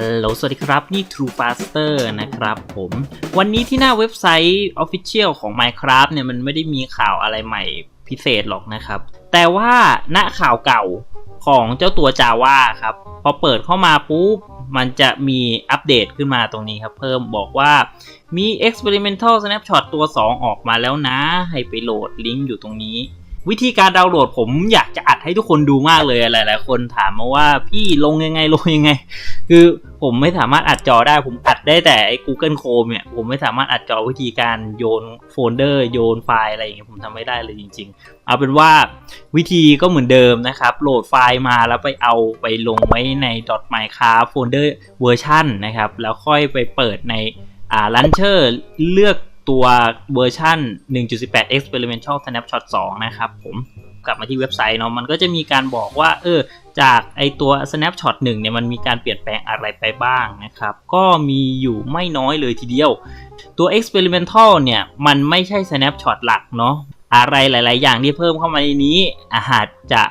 ฮัลโหล สวัสดีครับ นี่ True Faster นะครับผม วันนี้ที่หน้าเว็บไซต์ Official ของ Minecraft เนี่ย มันไม่ได้มีข่าวอะไรใหม่พิเศษหรอกนะครับ แต่ว่าณข่าวเก่าของเจ้าตัว Java ครับ พอเปิดเข้ามาปุ๊บ มันจะมีอัปเดตขึ้นมาตรงนี้ครับ เพิ่มบอกว่ามี Experimental Snapshot ตัว 2 ออกมาแล้วนะ ให้ไปโหลดลิงก์อยู่ตรงนี้ วิธีการดาวน์โหลดผมอยากจะอัดให้ทุกคนดูมากเลยหลาย ๆ คนถามมาว่าพี่ลงยังไงลงยังไง คือผมไม่สามารถอัดจอได้ผมอัดได้แต่ไอ้ Google Chrome เนี่ยผมไม่สามารถอัดจอวิธีการโยนโฟลเดอร์โยนไฟล์อะไรอย่างเงี้ยผมทำไม่ได้เลยจริง ๆ เอาเป็นว่าวิธีก็เหมือนเดิมนะครับ โหลดไฟล์มาแล้วไปเอาไปลงไว้ใน .minecraft folder เวอร์ชันนะครับแล้วค่อยไปเปิดในอ่า launcher เลือก ตัวเวอร์ชัน1.18 experimental snapshot 2 นะครับผมกลับมาที่เว็บไซต์เนาะมันก็จะมีการบอกว่าเออจากไอตัว snapshot 1เนี่ยมันมีการเปลี่ยนแปลงอะไรไปบ้างนะครับ ก็มีอยู่ไม่น้อยเลยทีเดียว ตัว experimental เนี่ยมันไม่ใช่ snapshot หลักเนาะอะไรหลาย ๆ อย่างที่เพิ่มเข้ามาในนี้อาจจะ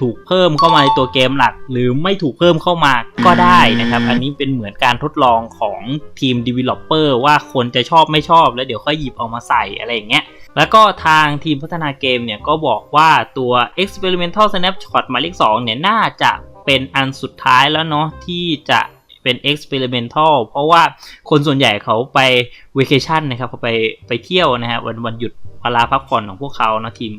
ถูกเพิ่มเข้ามาในตัวเกมหลัก หรือไม่ถูกเพิ่มเข้ามาก็ได้นะครับ อันนี้เป็นเหมือนการทดลองของทีม developer ว่าคนจะชอบไม่ชอบ แล้วเดี๋ยวค่อยหยิบเอามาใส่อะไรอย่างเงี้ยแล้วก็ทางทีมพัฒนาเกมเนี่ยก็บอกว่าตัว experimental snapshot หมายเลข2เนี่ยน่าจะเป็นอันสุดท้ายแล้วเนาะที่จะเป็น experimental เพราะว่าคนส่วนใหญ่เขาไป vacation นะครับเขาไปไปเที่ยวนะฮะวันวันหยุดเวลาพักผ่อนของพวกเขาเนาะทีม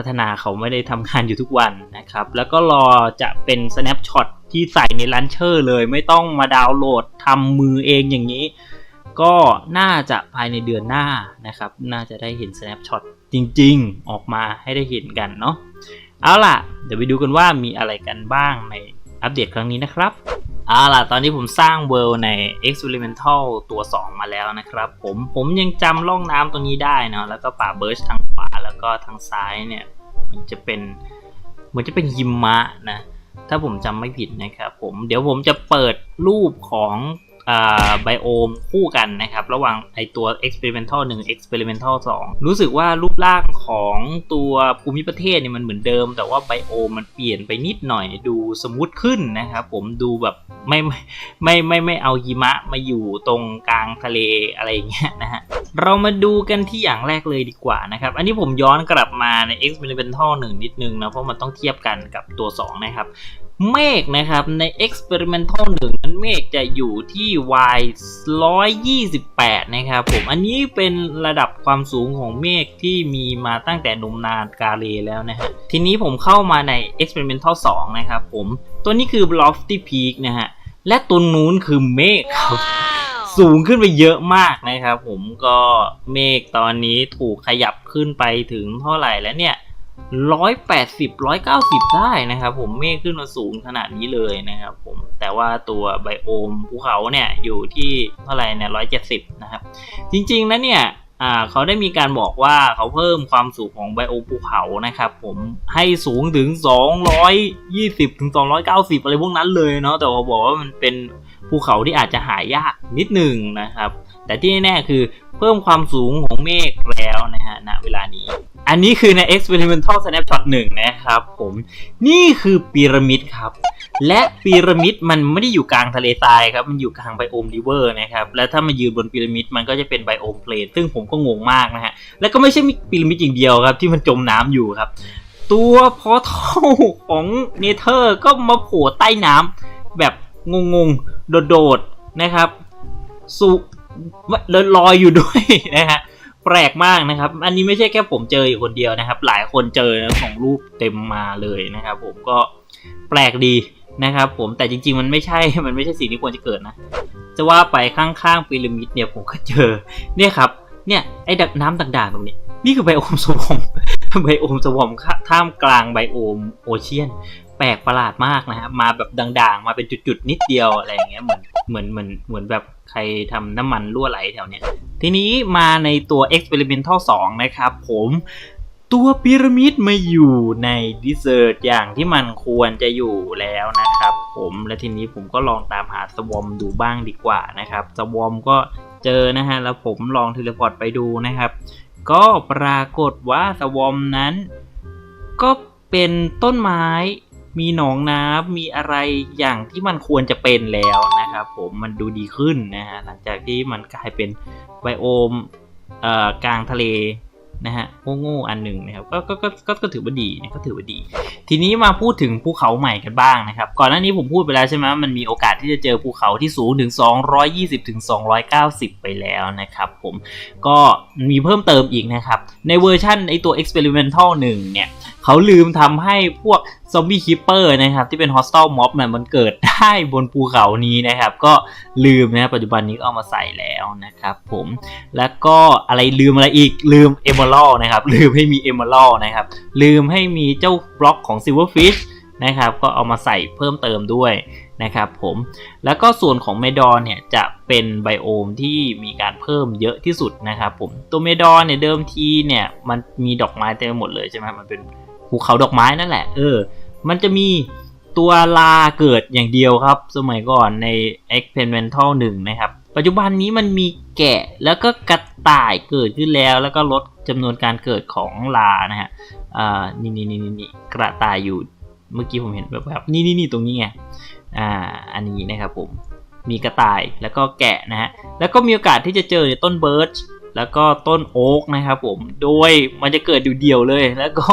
พัฒนาเขาไม่ได้ทำงานอยู่ทุกวันนะครับ แล้วก็รอจะเป็น snapshot ที่ใส่ใน launcher เลย ไม่ต้องมาดาวน์โหลดทำมือเองอย่างนี้ ก็น่าจะภายในเดือนหน้านะครับ น่าจะได้เห็น snapshot จริงๆ ออกมาให้ได้เห็นกันเนาะเอาล่ะ เดี๋ยวไปดูกันว่ามีอะไรกันบ้างในอัปเดตครั้งนี้นะครับเอาล่ะ ตอนนี้ผมสร้างเวิลด์ใน experimental ตัว 2 มาแล้วนะครับ ผมผมยังจำร่องน้ำตรงนี้ได้เนาะแล้วก็ป่าเบิร์ชทางขวาแล้วก็ทางซ้ายเนี่ย มันจะเป็นเหมือนจะเป็นยิมมะนะถ้าผมจำไม่ผิดนะครับผมเดี๋ยวผมจะเปิดรูปของ ไบโอมคู่กันนะครับ ระหว่างไอตัว experimental 1 experimental 2 รู้สึกว่ารูปร่างของตัวภูมิประเทศเนี่ยมันเหมือนเดิม แต่ว่าไบโอมมันเปลี่ยนไปนิดหน่อยดูสมูทขึ้นนะครับ ผมดูแบบไม่ไม่ไม่ไม่ไม่เอาหิมะมาอยู่ตรงกลางทะเลอะไรอย่างเงี้ยนะฮะเรามาดูกันที่อย่างแรกเลยดีกว่านะครับ อันนี้ผมย้อนกลับมาใน experimental 1 นิดนึงนะ เพราะมันต้องเทียบกันกับตัว 2 นะครับ เมฆนะครับใน experimental 1นั้นเมฆจะอยู่ที่ y 128 นะครับผมอันนี้เป็นระดับความสูงของเมฆที่มีมาตั้งแต่นมนานกาเลแล้วนะฮะทีนี้ผมเข้ามาใน experimental 2 นะครับผมตัวนี้คือ lofty peak นะฮะและตัวนู้นคือเมฆครับสูงขึ้นไปเยอะมากนะครับผมก็เมฆตอนนี้ถูกขยับขึ้นไปถึงเท่าไหร่แล้วเนี่ย ร้อยแปดสิบร้อยเก้าสิบได้นะครับผมเมฆขึ้นมาสูงขนาดนี้เลยนะครับผมแต่ว่าตัวไบโอมภูเขาเนี่ยอยู่ที่เท่าไหร่เนี่ยร้อยเจ็ดสิบนะครับ จริงๆแล้วเนี่ยเขาได้มีการบอกว่าเขาเพิ่มความสูงของไบโอมภูเขานะครับผมให้สูงถึง 220ถึง290 อะไรพวกนั้นเลยเนาะแต่ว่าบอกว่ามันเป็นภูเขาที่อาจจะหายากนิดหนึ่งนะครับ แต่ที่แน่ๆคือเพิ่มความสูงของเมฆแล้วนะฮะณเวลานี้ อันนี้คือใน experimental snapshot 1 นะครับผมนี่คือพีระมิดครับ และพีระมิดมันไม่ได้อยู่กลางทะเลทรายครับ มันอยู่กลางไบโอมริเวอร์นะครับ แล้วถ้ามายืนบนพีระมิดมันก็จะเป็นไบโอมเพลนซึ่งผมก็งงมากนะฮะ แล้วก็ไม่ใช่มีพีระมิดอย่างเดียวครับ ที่มันจมน้ำอยู่ครับ ตัวพอทัลของเนเธอร์ก็มาโผล่ใต้น้ำแบบงงๆโดดๆนะครับสุ ลอยอยู่ด้วยนะฮะแปลกมากนะครับ อันนี้ไม่ใช่แค่ผมเจออยู่คนเดียวนะครับ หลายคนเจอนะของรูปเต็มมาเลยนะครับ ผมก็แปลกดีนะครับ ผมแต่จริง ๆ มันไม่ใช่ มันไม่ใช่สิ่งที่ควรจะเกิดนะ จะว่าไปข้างๆพีระมิดเนี่ยผมก็เจอ เนี่ยครับ เนี่ยไอ้ดักน้ำต่างๆตรงนี้ นี่คือไบโอมสวอมไบโอมสวอมท่ามกลางไบโอมโอเชียน แปลกประหลาดมากนะครับมาแบบด่างๆ มาเป็นจุดๆนิดเดียวอะไรอย่างเงี้ยเหมือน เหมือนเหมือนเหมือนแบบใครทำน้ำมันรั่วไหลแถวเนี้ย ทีนี้มาในตัว experimental 2 นะครับผมตัวพีระมิดมาอยู่ในดิเซอร์ตอย่างที่มันควรจะอยู่แล้วนะครับ ผมและทีนี้ผมก็ลองตามหาสวอมดูบ้างดีกว่านะครับสวอมก็เจอนะฮะแล้วผมลองเทเลพอร์ตไปดูนะครับ ก็ปรากฏว่าสวอมนั้น ก็เป็นต้นไม้ มีหนองน้ำมีอะไรอย่างที่มันควรจะเป็นแล้วนะครับผมมันดูดีขึ้นนะฮะหลังจากที่มันกลายเป็นไบโอมเอ่อกลางทะเลนะฮะโง่ๆอันหนึ่งนะครับก็ก็ก็ก็ก็ถือว่าดีนะก็ถือว่าดี ทีนี้มาพูดถึงภูเขาใหม่กันบ้างนะครับ ก่อนหน้านี้ผมพูดไปแล้วใช่ไหมมันมีโอกาสที่จะเจอภูเขาที่สูงถึง 220ถึง290 ไปแล้วนะครับผมก็มีเพิ่มเติมอีกนะครับ ในเวอร์ชั่นไอตัว experimental 1เนี่ย เขาลืมทำให้พวก ซอมบี้คิปเปอร์นะครับที่เป็น hostile mob เนี่ยมันเกิดได้บนภูเขานี้นะครับ ก็ลืมนะปัจจุบันนี้ก็เอามาใส่แล้วนะครับผมแล้วก็อะไรลืมอะไรอีกลืม emerald นะครับลืมให้มี emerald นะครับลืมให้มีเจ้าบล็อกของ silverfish นะครับก็เอามาใส่เพิ่มเติมด้วยนะครับผมแล้วก็ส่วนของเมดอนเนี่ยจะเป็นไบโอมที่มีการเพิ่มเยอะที่สุดนะครับผมตัวเมดอนเนี่ยเดิมทีเนี่ยมันมีดอกไม้เต็มไปหมดเลยใช่ไหมมันเป็น ภูเขาดอกไม้นั่นแหละ เออ มันจะมีตัวลาเกิดอย่างเดียวครับ สมัยก่อนใน experimental 1 นะครับ ปัจจุบันนี้มันมีแกะแล้วก็กระต่ายเกิดขึ้นแล้ว แล้วก็ลดจำนวนการเกิดของลานะฮะอ่านี่นี่นี่นี่กระต่ายอยู่เมื่อกี้ผมเห็นแบบแบบนี่นี่นี่ตรงนี้ไงอ่าอันนี้นะครับผมมีกระต่ายแล้วก็แกะนะฮะแล้วก็มีโอกาสที่จะเจอในต้นเบิร์ช แล้วก็ต้นโอ๊กนะครับผม โดยมันจะเกิดเดี่ยวๆเลย แล้วก็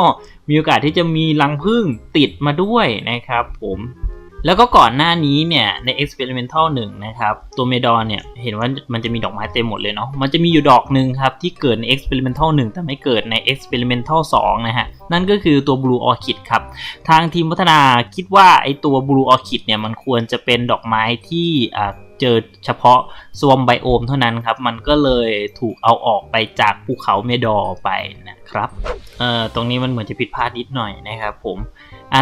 มีโอกาสที่จะมีรังผึ้งติดมาด้วยนะครับผมแล้วก็ก่อนหน้านี้เนี่ยใน experimental 1 นะครับ ตัวเมดอนเนี่ยเห็นว่ามันจะมีดอกไม้เต็มหมดเลยเนาะมันจะมีอยู่ดอกหนึ่งครับ ที่เกิดใน experimental 1 แต่ไม่เกิดใน experimental 2 นะฮะ นั่นก็คือตัว blue orchid ครับ ทางทีมพัฒนาคิดว่าไอตัว blue orchid เนี่ยมันควรจะเป็นดอกไม้ที่ เจอเฉพาะสวมไบโอมเท่านั้นครับ มันก็เลยถูกเอาออกไปจากภูเขาเมดอไปนะครับเอ่อตรงนี้มันเหมือนจะผิดพลาดนิดหน่อยนะครับผม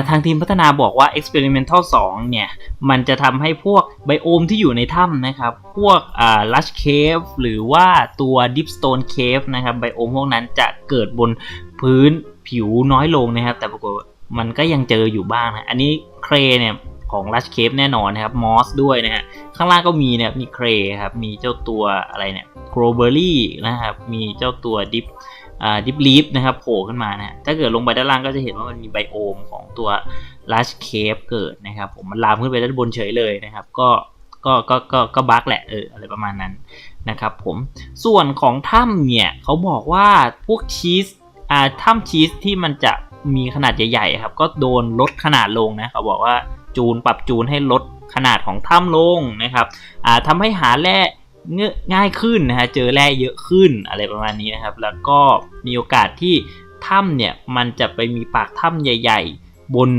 ทางทีมพัฒนาบอกว่า experimental 2 เนี่ย มันจะทำให้พวกไบโอมที่อยู่ในถ้ำนะครับ พวกอ่า lush cave หรือว่าตัว deep stone cave นะครับไบโอมพวกนั้นจะเกิดบนพื้นผิวน้อยลงนะครับ แต่ปรากฏมันก็ยังเจออยู่บ้างนะ อันนี้เครเนี่ย ของ lush cave แน่นอนนะครับ moss ด้วยนะฮะข้างล่างก็มีเนี่ยมีเครครับมีเจ้าตัวอะไรเนี่ย growberry นะครับมีเจ้าตัว deep อ่าดิฟลีฟนะครับโผล่ขึ้นมานะถ้าเกิดลงไปด้านล่างก็จะเห็นว่ามันมีไบโอมของตัว Lush Cave เกิดนะครับผมมันลามขึ้นไปด้านบนเฉยเลยนะครับก็ก็ก็ก็ก็บั๊กแหละเอออะไรประมาณนั้นนะครับผมส่วนของถ้ำเนี่ยเขาบอกว่าพวกชีสอ่าถ้ำชีสที่มันจะมีขนาดใหญ่ๆครับก็โดนลดขนาดลงนะเขาบอกว่า จูน ปรับจูนให้ลดขนาดของถ้ำลงนะครับทำให้หาแร่ง่ายขึ้นนะฮะเจอแร่เยอะขึ้นอะไรประมาณนี้นะครับ แล้วก็มีโอกาสที่ถ้ำเนี่ยมันจะไปมีปากถ้ำใหญ่ ๆ บน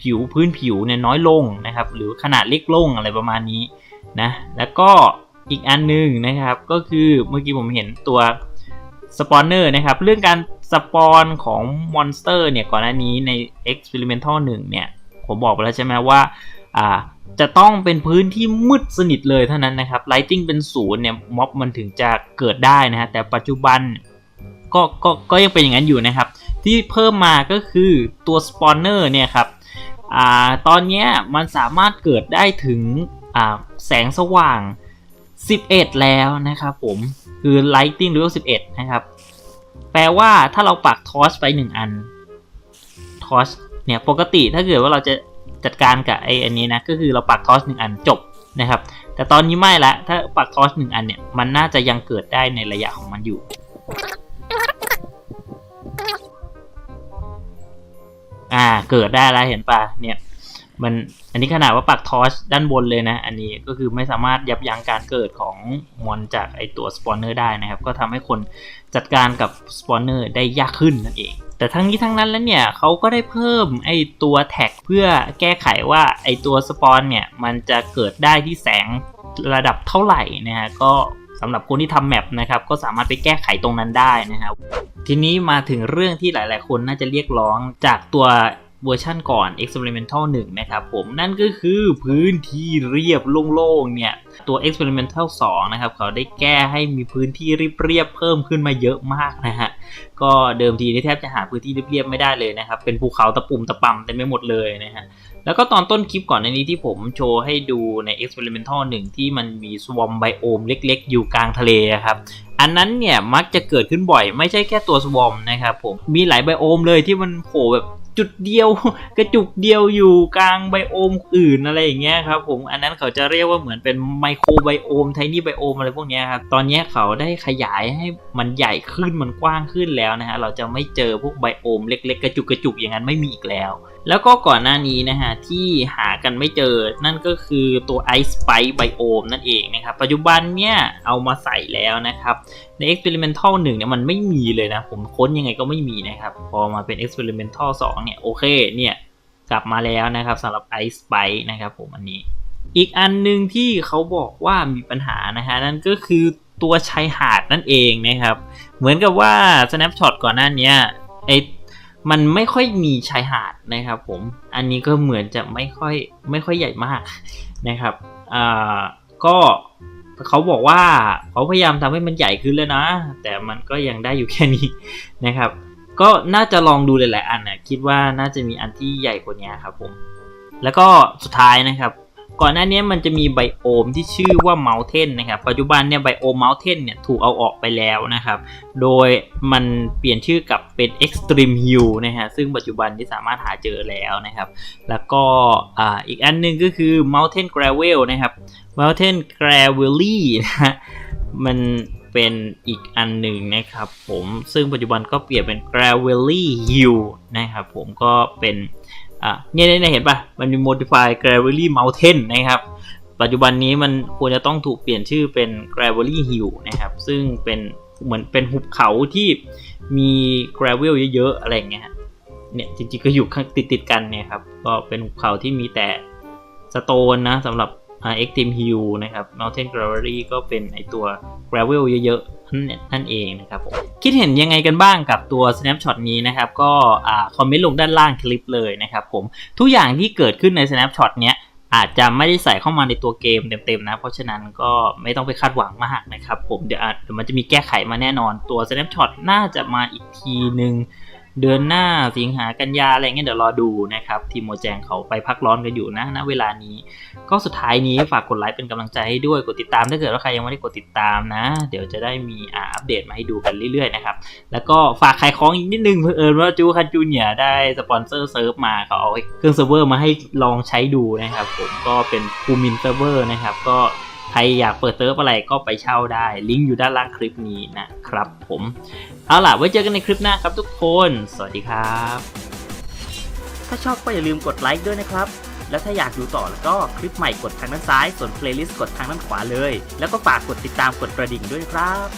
ผิวพื้นผิวเนี่ยน้อยลงนะครับ หรือขนาดเล็กลงอะไรประมาณนี้นะแล้วก็อีกอันหนึงนะครับก็คือเมื่อกี้ผมเห็นตัวสปอนเนอร์นะครับ เรื่องการสปอนของมอนสเตอร์เนี่ยก่อนหน้านี้ใน Experimental 1 เนี่ย ผมบอกไปแล้วใช่ไหมว่าอ่าจะต้องเป็นพื้นที่มืดสนิทเลยเท่านั้นนะครับไลติงเป็นศูนย์เนี่ยม็อบมันถึงจะเกิดได้นะฮะแต่ปัจจุบันก็ก็ก็ยังเป็นอย่างนั้นอยู่นะครับ ที่เพิ่มมาก็คือตัวสปอนเนอร์เนี่ยครับอ่าตอนนี้มันสามารถเกิดได้ถึงอ่าแสงสว่าง 11 แล้วนะครับผมคือ lighting level 11 นะครับ แปลว่าถ้าเราปักทอสไป 1 อันทอส เนี่ยปกติถ้าเกิดว่าเราจะจัดการกับไอ้อันนี้นะก็คือเราปักทอสหนึ่งอันจบนะครับ แต่ตอนนี้ไม่ละถ้าปักทอสหนึ่งอันเนี่ยมันน่าจะยังเกิดได้ในระยะของมันอยู่อ่าเกิดได้แล้วเห็นปะเนี่ยมันอันนี้ขนาดว่าปักทอสด้านบนเลยนะ อันนี้ก็คือไม่สามารถยับยั้งการเกิดของมอนจากไอตัวสปอนเนอร์ได้นะครับ ก็ทำให้คนจัดการกับสปอนเนอร์ได้ยากขึ้นนั่นเอง แต่ทั้งนี้ทั้งนั้นแล้วเนี่ยเขาก็ได้เพิ่มไอตัวแท็กเพื่อแก้ไขว่าไอตัวสปอนเนี่ยมันจะเกิดได้ที่แสงระดับเท่าไหร่นะฮะก็สำหรับคนที่ทำแมปนะครับก็สามารถไปแก้ไขตรงนั้นได้นะครับทีนี้มาถึงเรื่องที่หลาย ๆ คนน่าจะเรียกร้องจากตัว เวอร์ชันก่อน Experimental 1 นะครับผมนั่นก็คือพื้นที่เรียบโล่งๆเนี่ย ตัว Experimental 2 นะครับ เขาได้แก้ให้มีพื้นที่เรียบๆเพิ่มขึ้นมาเยอะมากนะฮะ ก็เดิมทีนี่แทบจะหาพื้นที่เรียบๆไม่ได้เลยนะครับ เป็นภูเขาตะปุ่มตะปำเต็มไปหมดเลยนะฮะแล้วก็ตอนต้นคลิปก่อนในนี้ที่ผมโชว์ให้ดูใน Experimental 1 ที่มันมี Swarm Biome เล็กๆ อยู่กลางทะเลครับ อันนั้นเนี่ยมักจะเกิดขึ้นบ่อยไม่ใช่แค่ตัวสวอมนะครับผม มีหลายไบโอมเลยที่มันโผล่แบบ จุดเดียวกระจุกเดียวอยู่กลางไบโอมอื่นอะไรอย่างเงี้ยครับผมอันนั้นเขาจะเรียกว่าเหมือนเป็นไมโครไบโอมไทนี่ไบโอมอะไรพวกเนี้ยครับตอนนี้เขาได้ขยายให้มันใหญ่ขึ้นมันกว้างขึ้นแล้วนะฮะเราจะไม่เจอพวกไบโอมเล็ก ๆ กระจุกกระจุกอย่างนั้นไม่มีอีกแล้ว แล้วก็ก่อนหน้านี้นะฮะที่หากันไม่เจอนั่นก็คือตัว Ice Spice Biome นั่นเองนะครับปัจจุบันเนี่ยเอามาใส่แล้วนะครับใน Experimental 1เนี่ยมันไม่มีเลยนะ ผมค้นยังไงก็ไม่มีนะครับ พอมาเป็น Experimental 2เนี่ยโอเคเนี่ยกลับมาแล้วนะครับสำหรับ Ice Spice นะครับผมอันนี้ อีกอันหนึ่งที่เขาบอกว่ามีปัญหานะฮะนั่นก็คือตัวชายหาดนั่นเองนะครับ เหมือนกับว่า Snapshot ก่อนหน้านี้ไอมันไม่ค่อยมีชายหาดนะครับผม อันนี้ก็เหมือนจะไม่ค่อยไม่ค่อยใหญ่มากนะครับอ่าก็เขาบอกว่าเขาพยายามทำให้มันใหญ่ขึ้นแล้วนะ แต่มันก็ยังได้อยู่แค่นี้นะครับ ก็น่าจะลองดูหลายๆอันนะคิดว่าน่าจะมีอันที่ใหญ่กว่านี้ครับผมแล้วก็สุดท้ายนะครับ ก่อนหน้านี้มันจะมีไบโอมที่ชื่อว่า Mountain นะครับปัจจุบันเนี่ยไบโอม Mountain เนี่ยถูกเอาออกไปแล้วนะครับ โดยมันเปลี่ยนชื่อกลับเป็น Extreme Hill นะฮะซึ่งปัจจุบันที่สามารถหาเจอแล้วนะครับ แล้วก็อ่าอีกอันหนึงก็คือ Mountain Gravel นะครับ Mountain Gravely นะฮะมัน เป็นอีกอันหนึ่งนะครับผมซึ่งปัจจุบันก็เปลี่ยนเป็น Gravely Hill นะครับผมก็เป็นอะเนี่ยเนี่ยเห็นปะมันมี modify gravely mountain นะครับ ปัจจุบันนี้มันควรจะต้องถูกเปลี่ยนชื่อเป็น gravely hill นะครับ ซึ่งเป็นเหมือนเป็นหุบเขาที่มี gravel เยอะๆ อะไรเงี้ยเนี่ยจริงๆก็อยู่ข้างติดๆกันเนี่ยครับก็เป็นหุบเขาที่มีแต่สโตนนะสำหรับ อ่า extreme hill นะครับ mountain gravely ก็เป็นไอตัว gravel เยอะๆนั่นเองนะครับผมคิดเห็นยังไงกันบ้างกับตัว snapshot นี้นะครับ ก็คอมเมนต์ลงด้านล่างคลิปเลยนะครับผมทุกอย่างที่เกิดขึ้นใน snapshot เนี้ยอาจจะไม่ได้ใส่เข้ามาในตัวเกมเต็มๆนะ เพราะฉะนั้นก็ไม่ต้องไปคาดหวังมากนะครับผมเดี๋ยวอาจเดี๋ยวมันจะมีแก้ไขมาแน่นอนตัว snapshot น่าจะมาอีกทีหนึ่ง เดือนหน้าสิงหากันยาอะไรเงี้ยเดี๋ยวรอดูนะครับ ทีมโมแจงเขาไปพักร้อนกันอยู่นะณเวลานี้ ก็สุดท้ายนี้ฝากกดไลค์เป็นกำลังใจให้ด้วยกดติดตามถ้าเกิดว่าใครยังไม่ได้กดติดตามนะ เดี๋ยวจะได้มีอ่าอัปเดตมาให้ดูกันเรื่อยๆนะครับ แล้วก็ฝากขายของอีกนิดนึงเพื่อเอิญว่าจูคันจูเนียได้สปอนเซอร์เซิร์ฟมาเขาเอาเครื่องเซิร์ฟเวอร์มาให้ลองใช้ดูนะครับผมก็เป็นภูมินเซิร์ฟเวอร์นะครับก็ ครอยากเปิดเซิร์ฟอะไรก็ไปเช่าได้ ลิงก์อยู่ด้านล่างคลิปนี้นะครับผม เอาล่ะ ไว้เจอกันในคลิปหน้าครับทุกคน สวัสดีครับ ถ้าชอบก็อย่าลืมกดไลค์ด้วยนะครับ แล้วถ้าอยากดูต่อแล้วก็คลิปใหม่กดทางด้านซ้าย ส่วนเพลย์ลิสต์กดทางด้านขวาเลย แล้วก็ฝากกดติดตามกดกระดิ่งด้วยครับ